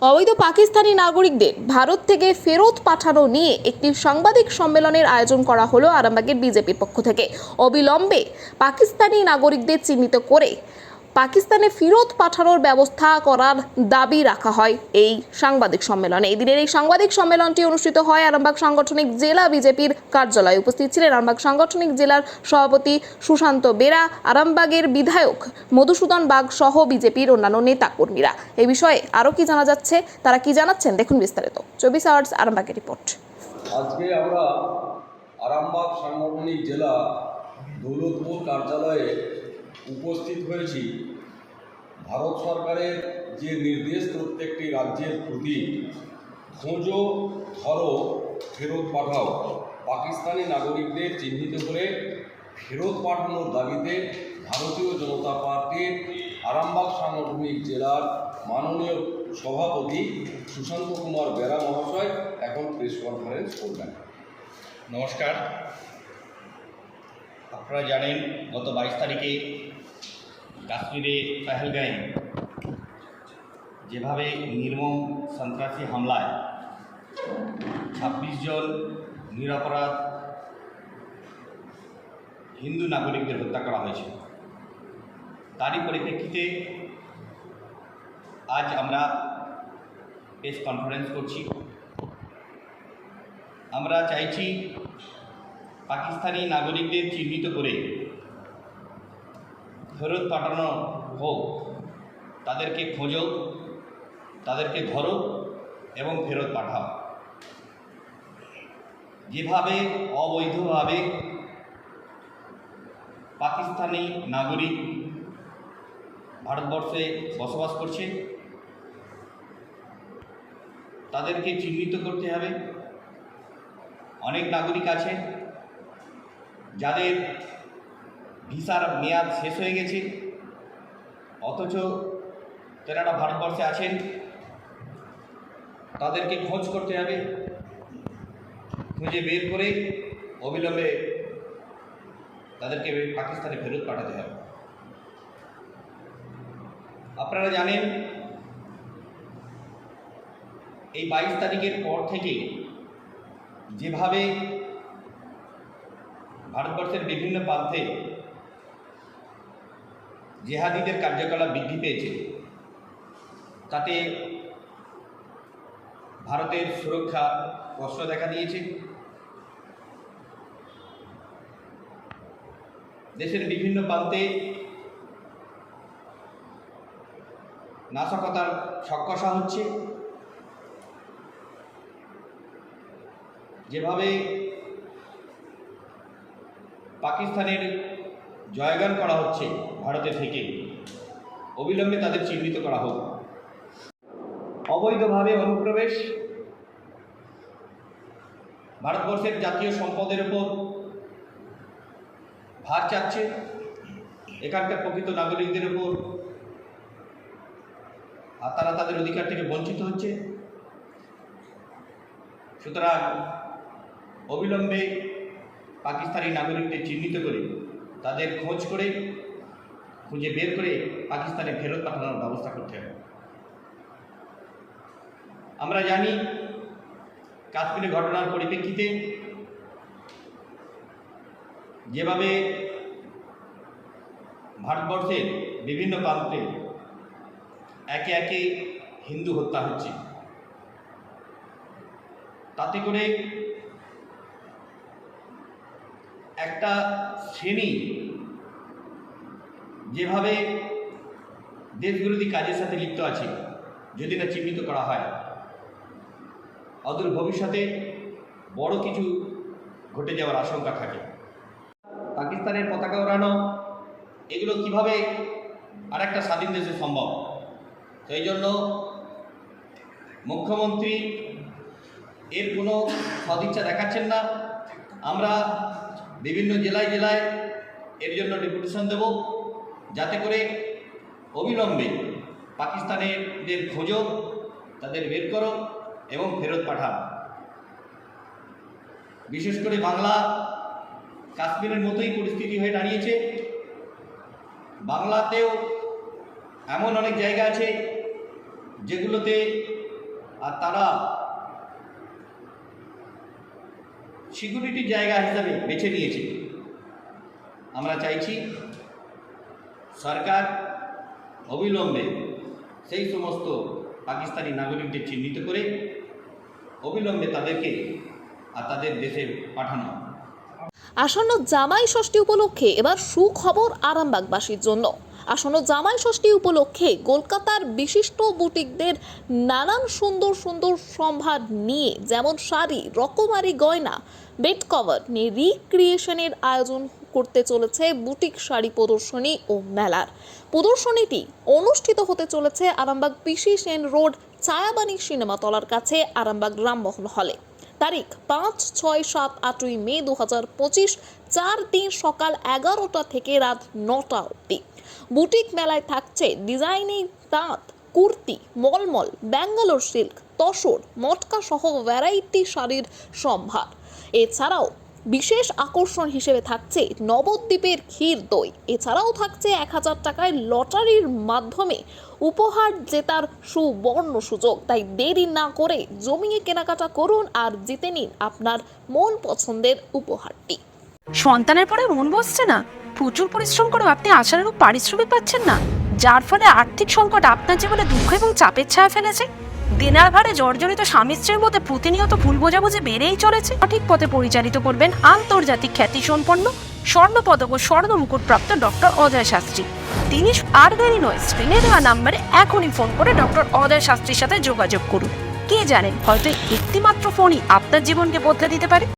অবৈধ পাকিস্তানি নাগরিকদের ভারত থেকে ফেরত পাঠানো নিয়ে একটি সাংবাদিক সম্মেলনের আয়োজন করা হলো আরামবাগের বিজেপির পক্ষ থেকে। অবিলম্বে পাকিস্তানি নাগরিকদের চিহ্নিত করে পাকিস্তানে ফেরত পাঠানোর ব্যবস্থা করার দাবি রাখা হয় এই সাংবাদিক সম্মেলনে। এই দিনের এই সাংবাদিক সম্মেলনটি অনুষ্ঠিত হয় আরামবাগ সাংগঠনিক জেলা বিজেপির কার্যালয়ে। উপস্থিত ছিলেন আরামবাগ সাংগঠনিক জেলার সভাপতি সুশান্ত বেরা, আরামবাগের বিধায়ক মধুসূদন বাগ সহ বিজেপির অন্যান্য নেতা কর্মীরা এই বিষয়ে আরও কি জানা যাচ্ছে, তারা কি জানাচ্ছেন, দেখুন বিস্তারিত। চব্বিশ আওয়ার্স, আরামবাগের রিপোর্ট। আজকে আমরা আরামবাগ সাংগঠনিক জেলা দৌলতপুর কার্যালয়ে উপস্থিত হয়েছি। ভারত সরকারের যে নির্দেশ প্রত্যেকটি রাজ্যের প্রতি, খোঁজো, ধরো, ফেরত পাঠাও। পাকিস্তানি নাগরিকদের চিহ্নিত করে ফেরত পাঠানোর দাবিতে ভারতীয় জনতা পার্টির আরামবাগ সাংগঠনিক জেলার মাননীয় সভাপতি সুশান্ত কুমার বেরা মহাশয় এখন প্রেস কনফারেন্স করবেন। নমস্কার। আপনারা জানেন, গত বাইশ তারিখে কাশ্মীরে পেহেলগাঁয়ে যেভাবে নির্মম সন্ত্রাসী হামলায় ছাব্বিশ জন নিরপরাধ হিন্দু নাগরিকদের হত্যা করা হয়েছে। তারই পরিপ্রেক্ষিতে আজ আমরা প্রেস কনফারেন্স করছি। আমরা চাইছি পাকিস্তানি নাগরিকদের চিহ্নিত করে ফেরত পাঠানো হোক, তাদেরকে খোঁজো, তাদেরকে ধরো এবং ফেরত পাঠাও। যেভাবে, অবৈধভাবে পাকিস্তানি নাগরিক ভারতবর্ষে বসবাস করছে, তাদেরকে চিহ্নিত করতে হবে। অনেক নাগরিক আছে যাদের ভিসার মেয়াদ শেষ হয়ে গেছে, অথচ তেনারা ভারতবর্ষে আছেন, তাদেরকে খোঁজ করতে হবে। খুঁজে বের করে অবিলম্বে তাদেরকে পাকিস্তানে ফেরত পাঠাতে হবে। আপনারা জানেন, এই বাইশ তারিখের পর থেকে যেভাবে ভারতবর্ষের বিভিন্ন প্রান্তে জেহাদিদের কার্যকলাপ বৃদ্ধি পেয়েছে। তাতে ভারতের সুরক্ষা প্রশ্ন দেখা দিয়েছে। দেশের বিভিন্ন প্রান্তে নাশকতার সক্কষা হচ্ছে। যেভাবে পাকিস্তানের জয়গান করা হচ্ছে ভারতে থেকে। অবিলম্বে তাদের চিহ্নিত করা হোক। অবৈধভাবে অনুপ্রবেশ। ভারতবর্ষের জাতীয় সম্পদের উপর ভার চাচ্ছে এখানকার প্রকৃত নাগরিকদের উপর। আর তারা তাদের অধিকার থেকে বঞ্চিত হচ্ছে। সুতরাং অবিলম্বে পাকিস্তানি নাগরিকদের চিহ্নিত করে, তাদের খোঁজ করে, খুঁজে বের করে পাকিস্তানে ফেরত পাঠানোর ব্যবস্থা করতে হবে। আমরা জানি কাশ্মীরের ঘটনার পরিপ্রেক্ষিতে যেভাবে ভারতবর্ষের বিভিন্ন প্রান্তে একে একে হিন্দু হত্যা হচ্ছে, তাতে করে একটা শ্রেণি যেভাবে দেশবিরোধী কাজের সাথে লিপ্ত আছে, যদি না চিহ্নিত করা হয়, অদূর ভবিষ্যতে বড় কিছু ঘটে যাওয়ার আশঙ্কা থাকে। পাকিস্তানের পতাকা ওড়ানো, এগুলো কীভাবে আর একটা স্বাধীন দেশে সম্ভব? সেই জন্য মুখ্যমন্ত্রী এর কোনো সদিচ্ছা দেখাচ্ছেন না। আমরা বিভিন্ন জেলায় জেলায় এর জন্য ডেপুটেশন দেব, যাতে করে অবিলম্বে পাকিস্তানিদের খোঁজো, তাদের বের করো এবং ফেরত পাঠাও। বিশেষ করে বাংলা, কাশ্মীরের মতোই পরিস্থিতি হয়ে দাঁড়িয়েছে। বাংলাতেও এমন অনেক জায়গা আছে, যেগুলোতে আর তারা সিকিউরিটির জায়গা হিসাবে বেছে নিয়েছে। আমরা চাইছি সরকার অবিলম্বে সেই সমস্ত পাকিস্তানি নাগরিকদের চিহ্নিত করে অবিলম্বে তাদেরকে আর তাদের দেশে পাঠানো। আসন্ন জামাই ষষ্ঠী উপলক্ষে এবার সুখবর আরামবাগবাসীর জন্য। আসন্ন জামাই ষষ্ঠী উপলক্ষে কলকাতার বিশিষ্ট বুটিকদের নানান সুন্দর সুন্দর সম্ভার নিয়ে যেমন শাড়ি, রকমারি গয়না, বেড কভার নিয়ে রিক্রিয়েশনের আয়োজন করতে চলেছে বুটিক শাড়ি প্রদর্শনী ও মেলার। প্রদর্শনীটি অনুষ্ঠিত হতে চলেছে আরামবাগ পিসি সেন রোড, ছায়াবাণী সিনেমাতলার কাছে আরামবাগ রামমোহন হলে। তারিখ পাঁচ, ছয়, সাত, আটই মে দু হাজার পঁচিশ, চার দিন সকাল এগারোটা থেকে রাত নটা অবধি। বুটিক মেলায় থাকছে ডিজাইনিং তাঁত, কুর্তি, মলমল, ব্যাঙ্গালোর সিল্ক, তসর, মটকা সহ ভ্যারাইটি শাড়ির সম্ভার। এছাড়াও বিশেষ আকর্ষণ হিসেবে থাকছে নবদ্বীপের ক্ষীর দই। এছাড়াও থাকছে এক হাজার টাকায় লটারির মাধ্যমে উপহার জেতার সুবর্ণ সুযোগ। তাই দেরি না করে জমিয়ে কেনাকাটা করুন আর জিতে নিন আপনার মন পছন্দের উপহারটি। সন্তানের পরে মন বসছে না? প্রচুর পরিশ্রম করেও আপনি আশানুরূপ পারিশ্রমিক পাচ্ছেন না, যার ফলে আর্থিক সংকট আপনার জীবনে দুঃখ এবং চাপের ছায়া ফেলেছে। দিনার ভারে জর্জরিত স্বামী স্ত্রীর মধ্যে প্রতিনিয়ত ভুল বোঝাবুঝি বেড়েই চলেছে। সঠিক পথে পরিচালিত করবেন আন্তর্জাতিক খ্যাতি সম্পন্ন স্বর্ণপদক ও স্বর্ণ মুকুটপ্রাপ্ত ডক্টর অজয় শাস্ত্রী। তিনি আর দেরি নয়, স্ক্রিনে দেওয়া নাম্বারে এখনই ফোন করে ডক্টর অজয় শাস্ত্রীর সাথে যোগাযোগ করুন। কে জানেন, হয়তো একটিমাত্র ফোনই আপনার জীবনকে বদলে দিতে পারে।